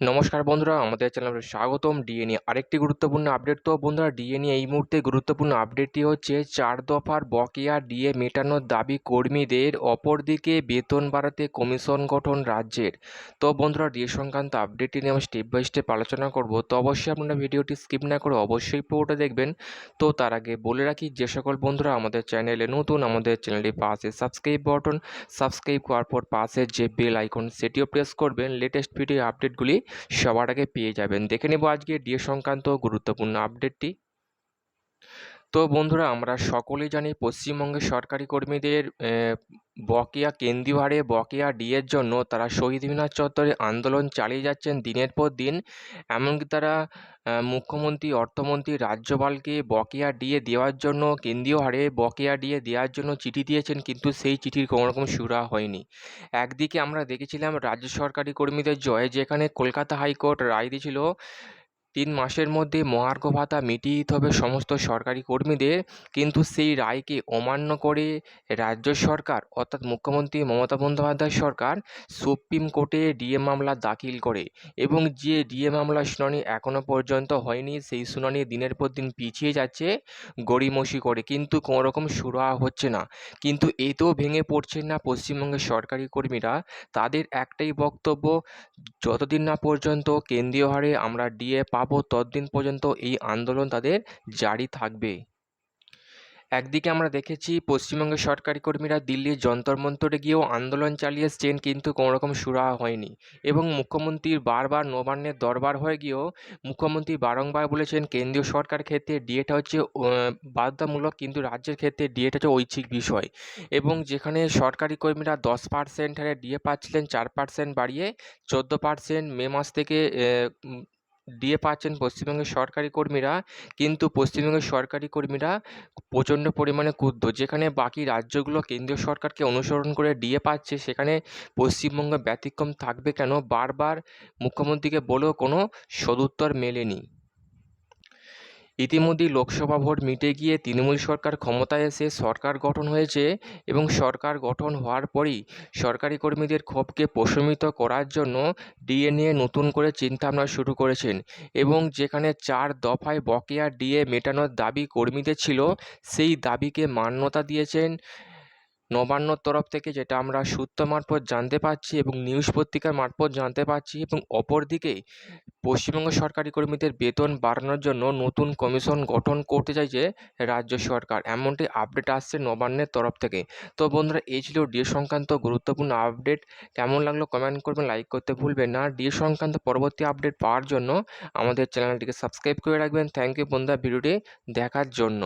নমস্কার বন্ধুরা, আমাদের চ্যানেলে স্বাগতম। ডিএ নিয়ে আরেকটি গুরুত্বপূর্ণ আপডেট তো বন্ধুরা ডিএ নিয়ে এই মুহূর্তে গুরুত্বপূর্ণ আপডেটটি হচ্ছে চার দফার বকেয়া ডিএ মেটানোর দাবি কর্মীদের, অপরদিকে বেতন বাড়াতে কমিশন গঠন রাজ্যের। তো বন্ধুরা ডিএ সংক্রান্ত আপডেটটি নিয়ে আমি স্টেপ বাই স্টেপ আলোচনা করব। তো অবশ্যই আপনারা ভিডিওটি স্কিপ না করে অবশ্যই পুরোটা দেখবেন। তো তার আগে বলে রাখি, যে সকল বন্ধুরা আমাদের চ্যানেলে নতুন, আমাদের চ্যানেলটি পাশে সাবস্ক্রাইব বাটন সাবস্ক্রাইব করার পর পাশে যে বেল আইকন সেটিও প্রেস করবেন। লেটেস্ট ভিডিও আপডেটগুলি সবার আগে পেয়ে যাবেন। দেখে নেব আজকে ডিএ সংক্রান্ত গুরুত্বপূর্ণ আপডেটটি। তো বন্ধুরা, আমরা সকলেই জানি পশ্চিমবঙ্গের সরকারি কর্মীদের বকেয়া কেন্দ্রীয় হারে বকেয়া ডিএর জন্য তারা শহীদ মিনার চত্বরে আন্দোলন চালিয়ে যাচ্ছেন দিনের পর দিন। এমনকি তারা মুখ্যমন্ত্রী, অর্থমন্ত্রী, রাজ্যপালকে বকেয়া ডিএ দেওয়ার জন্য, কেন্দ্রীয় হারে বকেয়া ডিএ দেওয়ার জন্য চিঠি দিয়েছেন, কিন্তু সেই চিঠির কোনো রকম সুরা হয়নি। একদিকে আমরা দেখেছিলাম রাজ্য সরকারি কর্মীদের জয়, যেখানে কলকাতা হাইকোর্ট রায় দিয়েছিল তিন মাসের মধ্যে মহার্ঘ ভাতা মিটিয়ে দিতে হবে সমস্ত সরকারি কর্মীদের। কিন্তু সেই রায়কে অমান্য করে রাজ্য সরকার, অর্থাৎ মুখ্যমন্ত্রী মমতা বন্দ্যোপাধ্যায় সরকার সুপ্রিম কোর্টে ডিএ মামলা দাখিল করে এবং যে ডিএ মামলার শুনানি এখনও পর্যন্ত হয়নি, সেই শুনানি দিনের পর দিন পিছিয়ে যাচ্ছে, গড়িমসি করে। কিন্তু কোনো রকম সুরাহা হচ্ছে না। কিন্তু এতেও ভেঙে পড়ছেন না পশ্চিমবঙ্গের সরকারি কর্মীরা। তাদের একটাই বক্তব্য, যতদিন না পর্যন্ত কেন্দ্রীয় হারে আমরা ডিএ পাবো ততদিন পর্যন্ত এই আন্দোলন তাদের জারি থাকবে। একদিকে আমরা দেখেছি পশ্চিমবঙ্গের সরকারি কর্মীরা দিল্লির যন্তর মন্তরে গিয়েও আন্দোলন চালিয়ে এসছেন, কিন্তু কোনো রকম সুরাহা হয়নি এবং মুখ্যমন্ত্রীর বারবার নবান্নের দরবার হয়ে গিয়েও মুখ্যমন্ত্রী বারংবার বলেছেন, কেন্দ্রীয় সরকার ক্ষেত্রে ডিএটা হচ্ছে বাধ্যতামূলক, কিন্তু রাজ্যের ক্ষেত্রে ডিএটা হচ্ছে ঐচ্ছিক বিষয় এবং যেখানে সরকারি কর্মীরা দশ পার্সেন্ট হারে ডিএ পাচ্ছিলেন, চার পার্সেন্ট বাড়িয়ে চোদ্দ পার্সেন্ট মে মাস থেকে ডিএ পাচ্ছেন পশ্চিমবঙ্গের সরকারি কর্মীরা। কিন্তু পশ্চিমবঙ্গের সরকারি কর্মীরা প্রচণ্ড পরিমাণে ক্ষুব্ধ। যেখানে বাকি রাজ্যগুলো কেন্দ্রীয় সরকারকে অনুসরণ করে ডিএ পাচ্ছে, সেখানে পশ্চিমবঙ্গ ব্যতিক্রম থাকবে কেন? বারবার মুখ্যমন্ত্রীকে বলেও কোনো সদুত্তর মেলেনি। ইতিমধ্যেই লোকসভা ভোট মিটে গিয়ে তৃণমূল সরকার ক্ষমতায় এসে সরকার গঠন হয়েছে এবং সরকার গঠন হওয়ার পরই সরকারি কর্মীদের ক্ষোভকে প্রশমিত করার জন্য ডিএ নিয়ে নতুন করে চিন্তাভাবনা শুরু করেছেন এবং যেখানে চার দফায় বকেয়া ডিএ মেটানোর দাবি কর্মীদের ছিল, সেই দাবিকে মান্যতা দিয়েছেন নবান্নর তরফ থেকে যেটা আমরা সূত্র মারফত জানতে পারছি এবং নিউজ পত্রিকার মারফত জানতে পারছি এবং অপরদিকে পশ্চিমবঙ্গ সরকারি কর্মীদের বেতন বাড়ানোর জন্য নতুন কমিশন গঠন করতে চাইছে রাজ্য সরকার। এমনটি আপডেট আসছে নবান্নের তরফ থেকে। তো বন্ধুরা, এই ছিল ডিএ সংক্রান্ত গুরুত্বপূর্ণ আপডেট। কেমন লাগল কমেন্ট করবেন, লাইক করতে ভুলবেন না। ডিএ সংক্রান্ত পরবর্তী আপডেট পাওয়ার জন্য আমাদের চ্যানেলটিকে সাবস্ক্রাইব করে রাখবেন। থ্যাংক ইউ বন্ধুরা, ভিডিওটি দেখার জন্য।